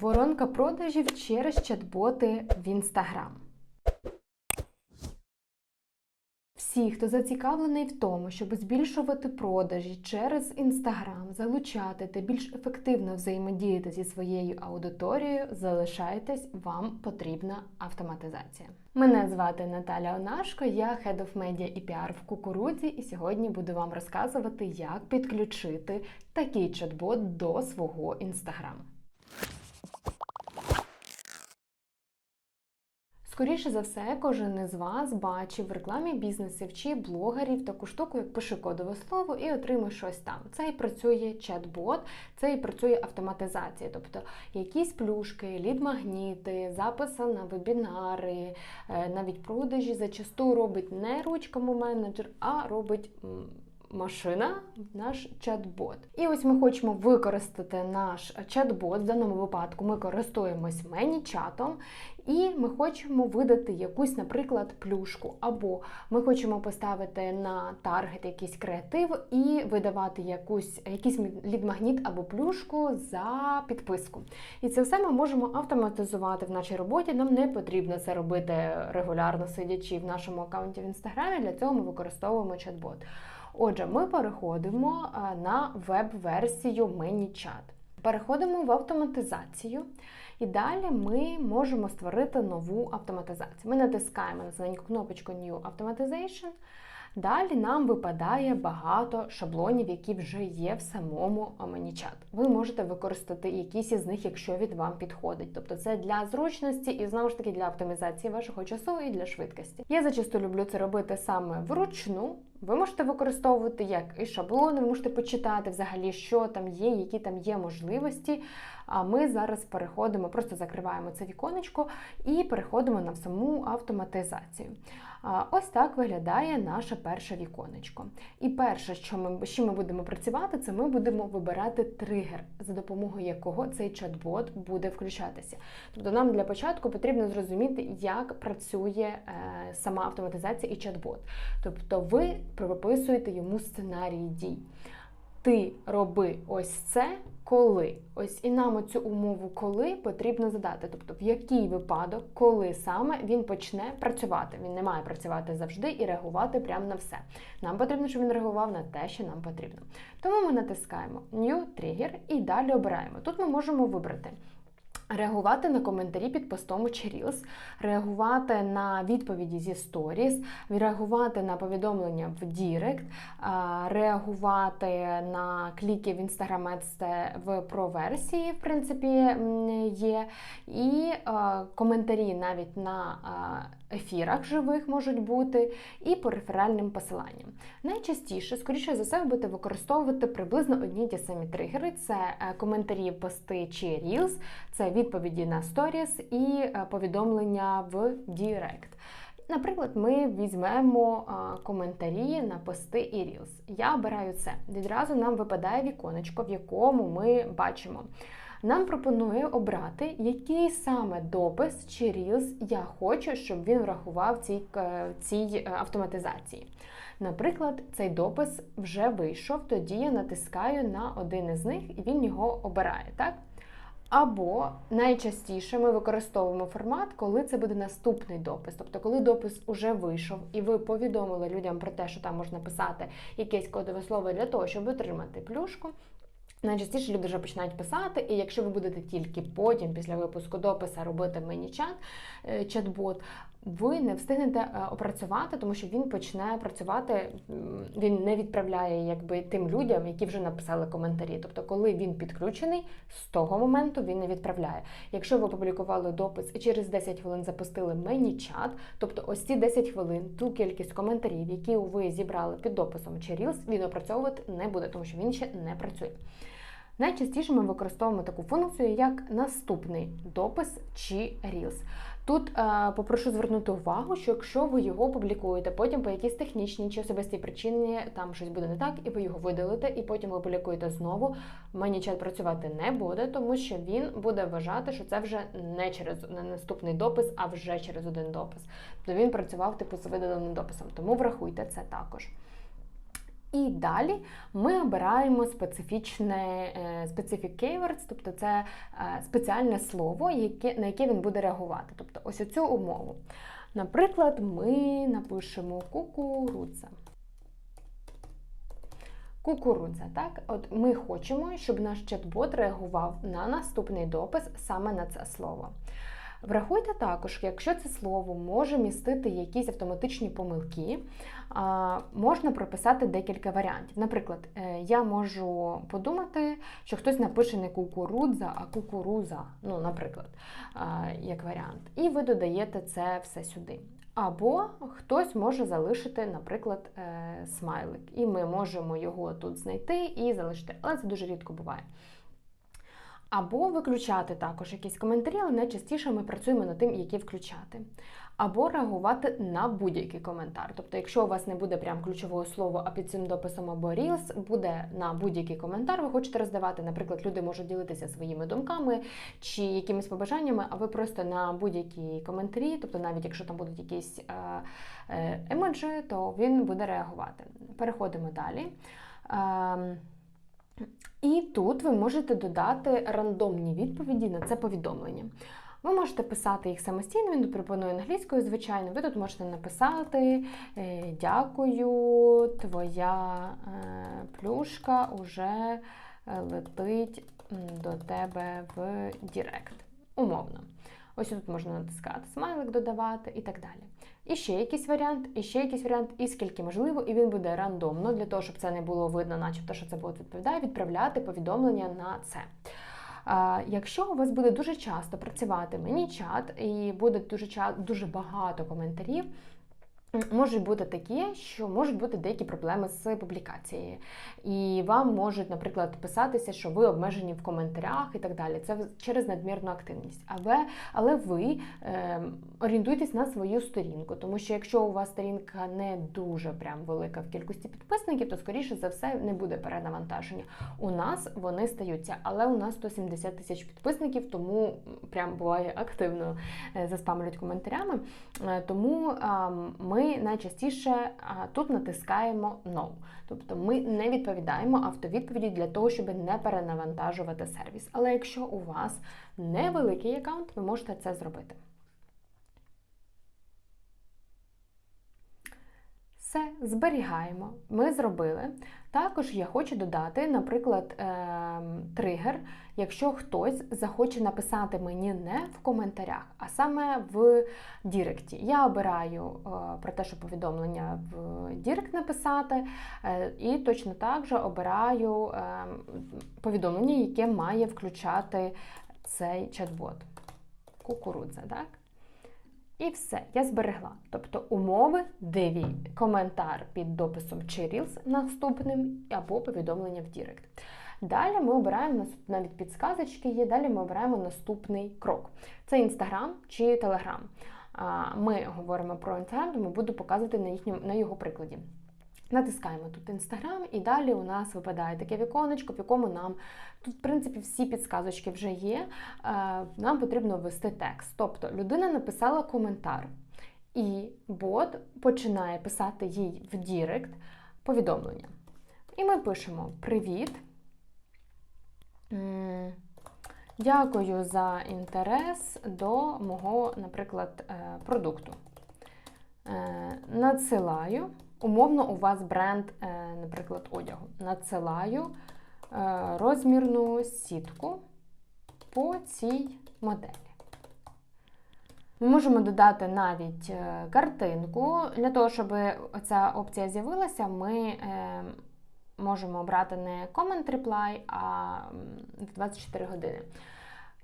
Воронка продажів через чат-боти в Інстаграм. Всі, хто зацікавлений в тому, щоб збільшувати продажі через Інстаграм, залучати та більш ефективно взаємодіяти зі своєю аудиторією, залишайтесь, вам потрібна автоматизація. Мене звати Наталя Онашко, я Head of Media і PR в Кукурудзі, і сьогодні буду вам розказувати, як підключити такий чат-бот до свого інстаграму. Скоріше за все, кожен із вас бачив в рекламі бізнесів чи блогерів таку штуку, як пиши кодове слово і отримай щось там. Це і працює чат-бот, це і працює автоматизація, тобто якісь плюшки, лід-магніти, записи на вебінари, е, навіть продажі зачасту робить не ручками менеджер, а робить. Машина, наш чат-бот. І ось ми хочемо використати наш чат-бот. В даному випадку ми користуємось мені-чатом, і ми хочемо видати якусь, наприклад, плюшку. Або ми хочемо поставити на таргет якийсь креатив і видавати якусь, якийсь лід-магніт або плюшку за підписку. І це все ми можемо автоматизувати в нашій роботі. Нам не потрібно це робити регулярно, сидячи в нашому аккаунті в інстаграмі. Для цього ми використовуємо чат-бот. Отже, ми переходимо на веб-версію ManyChat. Переходимо в автоматизацію. І далі ми можемо створити нову автоматизацію. Ми натискаємо на зелену кнопочку New Automatization. Далі нам випадає багато шаблонів, які вже є в самому ManyChat. Ви можете використати якісь із них, якщо від вам підходить. Тобто це для зручності і знову ж таки для оптимізації вашого часу і для швидкості. Я зачасту люблю це робити саме вручну. Ви можете використовувати як і шаблони, ви можете почитати взагалі, що там є, які там є можливості. А ми зараз переходимо, просто закриваємо це віконечко і переходимо на саму автоматизацію. Ось так виглядає наше перше віконечко. І перше, що ми що ми будемо працювати, це ми будемо вибирати тригер, за допомогою якого цей чат-бот буде включатися. Тобто нам для початку потрібно зрозуміти, як працює е, сама автоматизація і чат-бот. Тобто ви прописуєте йому сценарій дій. Ти роби ось це, коли. Ось і нам оцю умову коли потрібно задати. Тобто, в який випадок, коли саме він почне працювати. Він не має працювати завжди і реагувати прямо на все. Нам потрібно, щоб він реагував на те, що нам потрібно. Тому ми натискаємо New Trigger і далі обираємо. Тут ми можемо вибрати. Реагувати на коментарі під постом чи Reels, реагувати на відповіді зі Stories, реагувати на повідомлення в Дірект, реагувати на кліки в Instagram це в про-версії, в принципі, є, і коментарі навіть на ефірах живих можуть бути, і по реферальним посиланням. Найчастіше, скоріше за все, ви будете використовувати приблизно одні ті самі тригери: це е, коментарі, пости чи Reels, це відповіді на Stories і е, повідомлення в Direct. Наприклад, ми візьмемо коментарі на пости і Reels. Я обираю це. Відразу нам випадає віконечко, в якому ми бачимо нам пропонує обрати, який саме допис чи рілз я хочу, щоб він врахував цій, е, цій е, автоматизації. Наприклад, цей допис вже вийшов, тоді я натискаю на один із них і він його обирає. так? Або найчастіше ми використовуємо формат, коли це буде наступний допис. Тобто, коли допис уже вийшов, і ви повідомили людям про те, що там можна писати якесь кодове слово для того, щоб отримати плюшку, Найчастіше люди вже починають писати, і якщо ви будете тільки потім, після випуску дописа, робити мені чат, е, чат-бот, ви не встигнете е, опрацювати, тому що він почне працювати, він не відправляє якби тим людям, які вже написали коментарі. Тобто, коли він підключений, з того моменту він не відправляє. Якщо ви опублікували допис і через 10 хвилин запустили мені чат, тобто ось ці 10 хвилин, ту кількість коментарів, які ви зібрали під дописом чи Reels, він опрацьовувати не буде, тому що він ще не працює. Найчастіше ми використовуємо таку функцію, як наступний допис чи Reels. Тут е, попрошу звернути увагу, що якщо ви його публікуєте, потім по якійсь технічній чи особистій причині там щось буде не так, і ви його видалите, і потім ви публікуєте знову, мені чат працювати не буде, тому що він буде вважати, що це вже не через не наступний допис, а вже через один допис. Тобто він працював типу з видаленим дописом. Тому врахуйте це також. І далі ми обираємо специфічне е, specific keywords, тобто це е, спеціальне слово, на яке він буде реагувати. Тобто ось оцю умову. Наприклад, ми напишемо кукурудза. Кукурудза, так? От ми хочемо, щоб наш чат-бот реагував на наступний допис саме на це слово. Врахуйте також, якщо це слово може містити якісь автоматичні помилки, можна прописати декілька варіантів. Наприклад, е, я можу подумати, що хтось напише не кукурудза, а кукуруза, ну, наприклад, як варіант. І ви додаєте це все сюди. Або хтось може залишити, наприклад, е, смайлик, і ми можемо його тут знайти і залишити. Але це дуже рідко буває. Або виключати також якісь коментарі, але найчастіше ми працюємо над тим, які включати. Або реагувати на будь-який коментар. Тобто, якщо у вас не буде прям ключового слова, а під цим дописом або Reels, буде на будь-який коментар, ви хочете роздавати. Наприклад, люди можуть ділитися своїми думками чи якимись побажаннями, а ви просто на будь-які коментарі, тобто навіть якщо там будуть якісь е, е, емоджі, то він буде реагувати. Переходимо далі. І тут ви можете додати рандомні відповіді на це повідомлення. Ви можете писати їх самостійно, він пропонує англійською, звичайно. Ви тут можете написати е, Дякую, твоя е, плюшка уже е, летить до тебе в Дірект. Умовно. Ось тут можна натискати смайлик, додавати і так далі. І ще якийсь варіант, і ще якийсь варіант, і скільки можливо, і він буде рандомно, для того, щоб це не було видно, начебто, що це буде відповідає, відправляти повідомлення на це. Якщо у вас буде дуже часто працювати мені чат і буде дуже дуже багато коментарів, Можуть бути такі, що можуть бути деякі проблеми з публікацією. І вам можуть, наприклад, писатися, що ви обмежені в коментарях і так далі. Це через надмірну активність. Але але ви е, орієнтуйтесь на свою сторінку, тому що якщо у вас сторінка не дуже прям велика в кількості підписників, то скоріше за все не буде перенавантаження. У нас вони стаються, але у нас 170 тисяч підписників, тому прям буває активно е, заспамлюють коментарями. Е, тому е, ми найчастіше тут натискаємо No. Тобто ми не відповідаємо автовідповіді для того, щоб не перенавантажувати сервіс. Але якщо у вас невеликий аккаунт, ви можете це зробити. Все, зберігаємо. Ми зробили. Також я хочу додати, наприклад, ем, тригер, якщо хтось захоче написати мені не в коментарях, а саме в Діректі. Я обираю е, про те, що повідомлення в Дірект написати, е, і точно так же обираю повідомлення, яке має включати цей чат-бот. Кукурудза, так? І все, я зберегла. Тобто умови диві, Коментар під дописом чи Reels наступним, або повідомлення в Дірект. Далі ми обираємо навіть підсказочки є, далі ми обираємо наступний крок. Це Інстаграм чи Телеграм. Ми говоримо про Інстаграм, тому буду показувати на, їхньому, на його прикладі. Натискаємо тут Інстаграм, і далі у нас випадає таке віконечко, в якому нам тут, в принципі, всі підсказочки вже є. Е, нам потрібно ввести текст. Тобто людина написала коментар, і бот починає писати їй в Дірект повідомлення. І ми пишемо Привіт. Дякую за інтерес до мого, наприклад, е, продукту. Е, надсилаю. Умовно, у вас бренд, е, наприклад, одягу. Надсилаю е, розмірну сітку по цій моделі. Ми можемо додати навіть е, картинку. Для того, щоб ця опція з'явилася, ми можемо обрати не Comment Reply, а 24 години.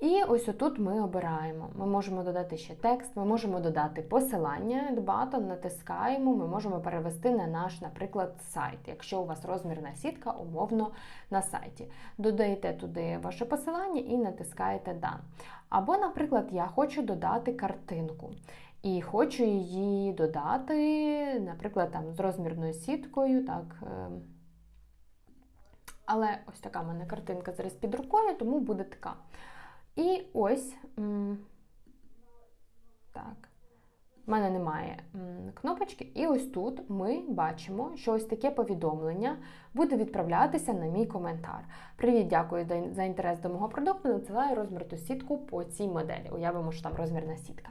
І ось отут ми обираємо. Ми можемо додати ще текст, ми можемо додати посилання, батон, натискаємо, ми можемо перевести на наш, наприклад, сайт, якщо у вас розмірна сітка, умовно на сайті. Додаєте туди ваше посилання і натискаєте Done. Або, наприклад, я хочу додати картинку. І хочу її додати, наприклад, там з розмірною сіткою. так... Ем, але ось така в мене картинка зараз під рукою, тому буде така. І ось так. в мене немає кнопочки, і ось тут ми бачимо, що ось таке повідомлення буде відправлятися на мій коментар. Привіт, дякую за інтерес до мого продукту. Надсилаю розмірту сітку по цій моделі. Уявимо, що там розмірна сітка.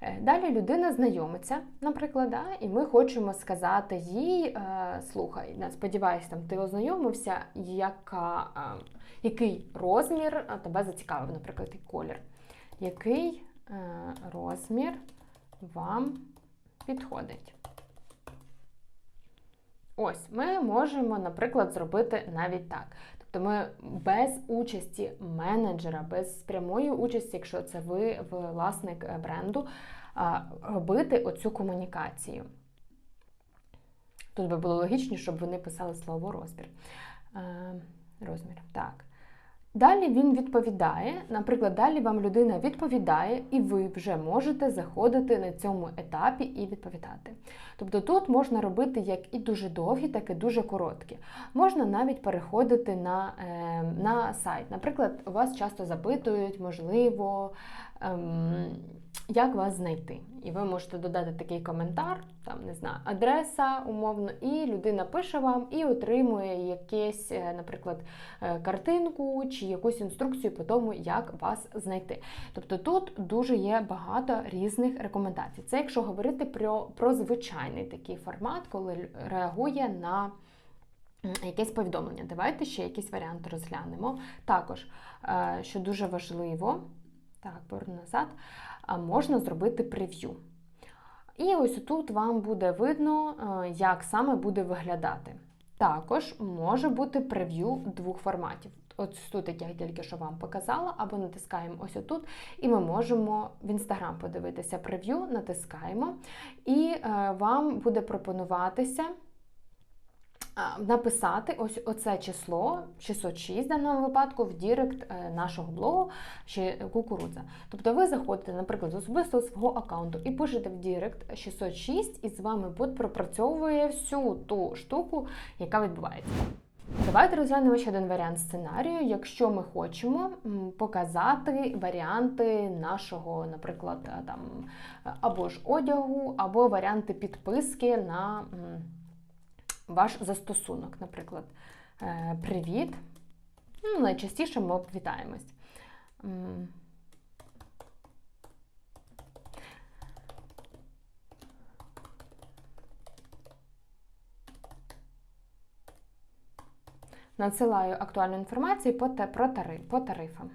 Е, далі людина знайомиться, наприклад, да, і ми хочемо сказати їй: е, слухай, сподіваюся, там ти ознайомився, яка, е, який розмір тебе зацікавив, наприклад, і колір. Який розмір вам підходить? Ось, ми можемо, наприклад, зробити навіть так. Тобто ми без участі менеджера, без прямої участі, якщо це ви власник бренду, робити оцю комунікацію. Тут би було логічніше, щоб вони писали слово розмір. Розмір. Так. Далі він відповідає, наприклад, далі вам людина відповідає, і ви вже можете заходити на цьому етапі і відповідати. Тобто тут можна робити як і дуже довгі, так і дуже короткі. Можна навіть переходити на е, на сайт. Наприклад, вас часто запитують, можливо, ем, як вас знайти. І ви можете додати такий коментар, там не знаю, адреса умовно, і людина пише вам і отримує якесь, е, наприклад, е, картинку чи якусь інструкцію по тому, як вас знайти. Тобто тут дуже є багато різних рекомендацій. Це якщо говорити про, про звичайний такий формат, коли реагує на. Якесь повідомлення. Давайте ще якісь варіанти розглянемо. Також, е, що дуже важливо, так, поверну назад, можна зробити прев'ю. І ось тут вам буде видно, е, як саме буде виглядати. Також може бути прев'ю двох форматів. Ось тут, як я тільки що вам показала, або натискаємо ось отут, і ми можемо в інстаграм подивитися прев'ю, натискаємо, і е, вам буде пропонуватися написати ось оце число 606 в даному випадку в Дірект е, нашого блогу чи кукурудза. Тобто ви заходите, наприклад, з особистого свого аккаунту і пишете в Дірект 606, і з вами бот пропрацьовує всю ту штуку, яка відбувається. Давайте розглянемо ще один варіант сценарію, якщо ми хочемо показати варіанти нашого, наприклад, е, там або ж одягу, або варіанти підписки на ваш застосунок, наприклад, е, привіт. Ну, Найчастіше ми вітаємось. Надсилаю актуальну інформацію по по тарифам.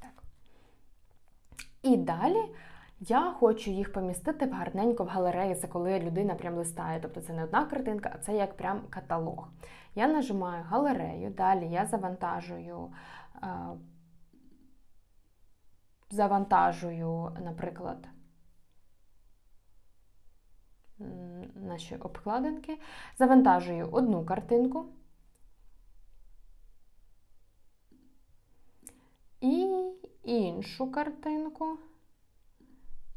Так. І далі я хочу їх помістити в гарненько в галереї, це коли людина прям листає. Тобто це не одна картинка, а це як прям каталог. Я нажимаю галерею, далі я завантажую, е, завантажую, наприклад, наші обкладинки, завантажую одну картинку. І іншу картинку.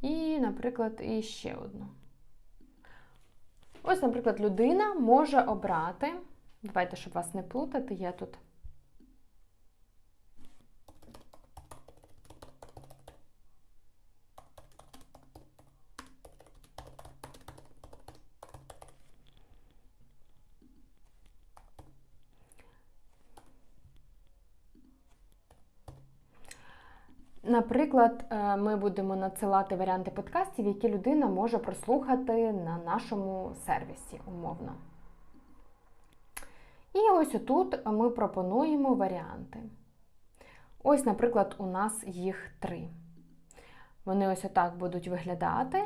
І, наприклад, іще одну. Ось, наприклад, людина може обрати. Давайте, щоб вас не плутати, я тут. Наприклад, е, ми будемо надсилати варіанти подкастів, які людина може прослухати на нашому сервісі умовно. І ось отут ми пропонуємо варіанти. Ось, наприклад, у нас їх три. Вони ось отак будуть виглядати.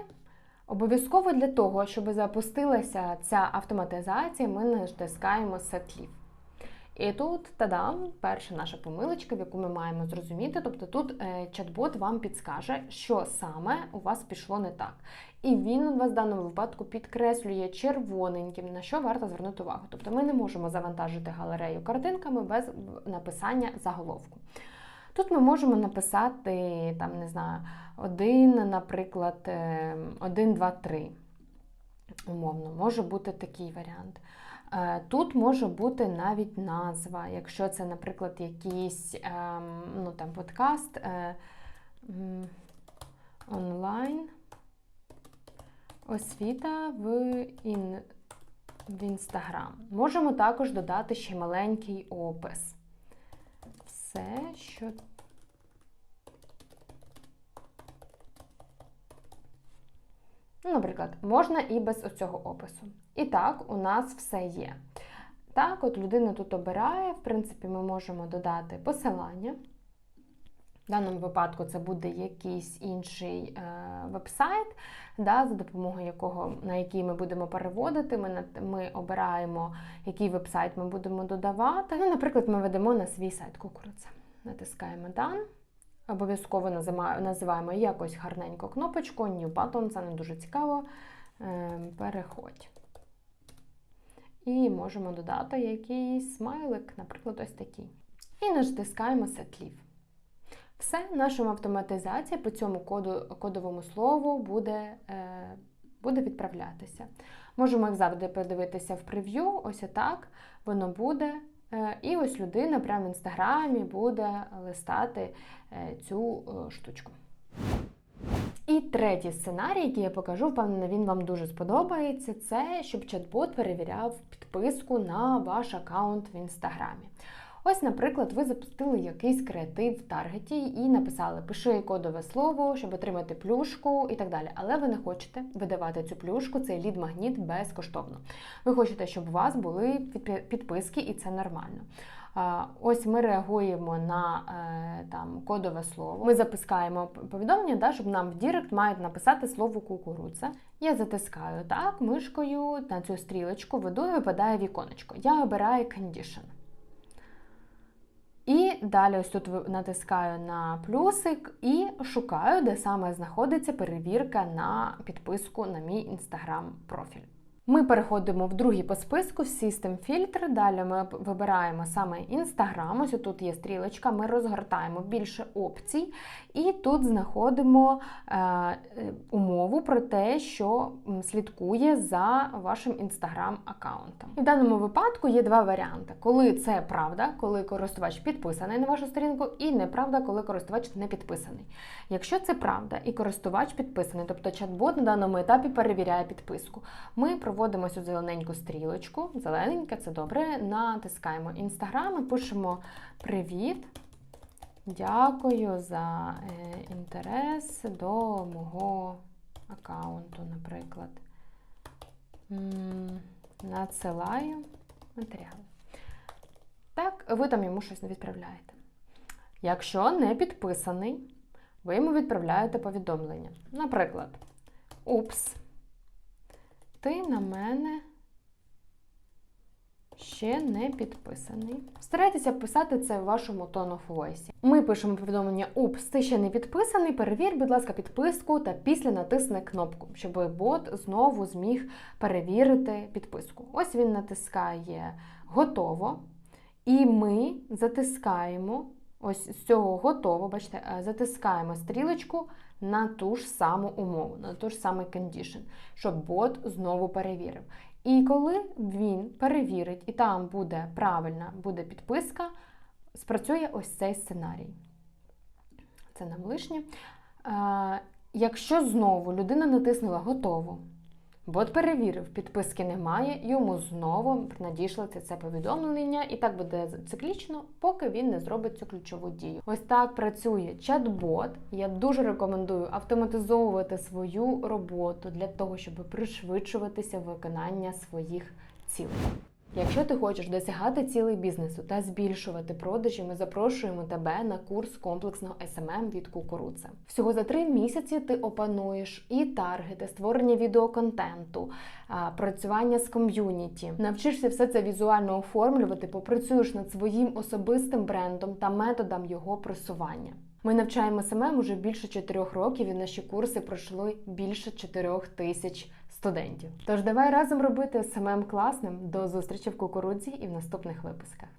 Обов'язково для того, щоб запустилася ця автоматизація, ми натискаємо Set. І тут тадам, перша наша помилочка, в яку ми маємо зрозуміти. Тобто тут е, чат-бот вам підскаже, що саме у вас пішло не так. І він у вас в даному випадку підкреслює червоненьким, на що варто звернути увагу. Тобто ми не можемо завантажити галерею картинками без написання заголовку. Тут ми можемо написати, там, не знаю, один, наприклад, 1, 2, 3. Умовно, може бути такий варіант. Е, тут може бути навіть назва, якщо це, наприклад, якийсь ем, ну, там, подкаст, е, онлайн освіта в ін, в Інстаграм. Можемо також додати ще маленький опис. Все, що Ну, Наприклад, можна і без оцього опису. І так, у нас все є. Так, от людина тут обирає, в принципі, ми можемо додати посилання. В даному випадку це буде якийсь інший е, веб-сайт, да, за допомогою якого, на який ми будемо переводити. Ми, ми обираємо, який веб-сайт ми будемо додавати. Ну, наприклад, ми ведемо на свій сайт кукурудза. Натискаємо Done. Обов'язково називаємо якось гарненько кнопочку, New Button, це не дуже цікаво. Е, переходь. І можемо додати якийсь смайлик, наприклад, ось такий. І натискаємо Leave. Все, наша автоматизація по цьому коду, кодовому слову буде, е, буде відправлятися. Можемо, як завжди, подивитися в прев'ю, ось отак воно буде. Е, і ось людина прямо в інстаграмі буде листати е, цю е, штучку. І третій сценарій, який я покажу, впевнена, він вам дуже сподобається, це щоб чат-бот перевіряв підписку на ваш аккаунт в інстаграмі. Ось, наприклад, ви запустили якийсь креатив в таргеті і написали Пиши кодове слово, щоб отримати плюшку і так далі. Але ви не хочете видавати цю плюшку, цей лід-магніт безкоштовно. Ви хочете, щоб у вас були підписки, і це нормально. Ось ми реагуємо на е, там кодове слово. Ми запускаємо повідомлення, да, щоб нам в Дірект мають написати слово кукурудза. Я затискаю так мишкою на цю стрілочку, веду і випадає віконечко. Я обираю condition. І далі ось тут натискаю на плюсик і шукаю, де саме знаходиться перевірка на підписку на мій інстаграм профіль. Ми переходимо в другий по списку System Filter. Далі ми вибираємо саме Instagram. Ось тут є стрілочка, ми розгортаємо більше опцій, і тут знаходимо е, е, умову про те, що слідкує за вашим Instagram аккаунтом. І в даному випадку є два варіанти: коли це правда, коли користувач підписаний на вашу сторінку, і неправда, коли користувач не підписаний. Якщо це правда і користувач підписаний, тобто чат-бот на даному етапі перевіряє підписку, ми проводимо цю зелененьку стрілочку. Зелененька це добре. Натискаємо інстаграм і пишемо Привіт. Дякую за е, інтерес до мого аккаунту, наприклад. Надсилаю матеріали. Так, ви там йому щось не відправляєте. Якщо не підписаний, ви йому відправляєте повідомлення. Наприклад, Упс, ти на мене ще не підписаний. Старайтеся писати це в вашому of voice. Ми пишемо повідомлення Упс, ти ще не підписаний. Перевір, будь ласка, підписку та після натисни кнопку, щоб бот знову зміг перевірити підписку. Ось він натискає готово. І ми затискаємо ось з цього готово, бачите, е, затискаємо стрілочку на ту ж саму умову, на ту ж самий condition, щоб бот знову перевірив. І коли він перевірить, і там буде правильна буде підписка, спрацює ось цей сценарій. Це нам лишнє. Е, Якщо знову людина натиснула готово, бот перевірив, підписки немає, йому знову надійшлося це повідомлення, і так буде циклічно, поки він не зробить цю ключову дію. Ось так працює чат-бот. Я дуже рекомендую автоматизовувати свою роботу для того, щоб пришвидшуватися виконання своїх цілей. Якщо ти хочеш досягати цілей бізнесу та збільшувати продажі, ми запрошуємо тебе на курс комплексного SMM від кукурудза. Всього за три місяці ти опануєш і таргети, створення відеоконтенту, працювання з ком'юніті, навчишся все це візуально оформлювати, попрацюєш над своїм особистим брендом та методом його просування. Ми навчаємо СММ уже більше 4 років, і наші курси пройшли більше 4 тисяч студентів. Тож давай разом робити СММ класним. До зустрічі в кукурудзі і в наступних випусках.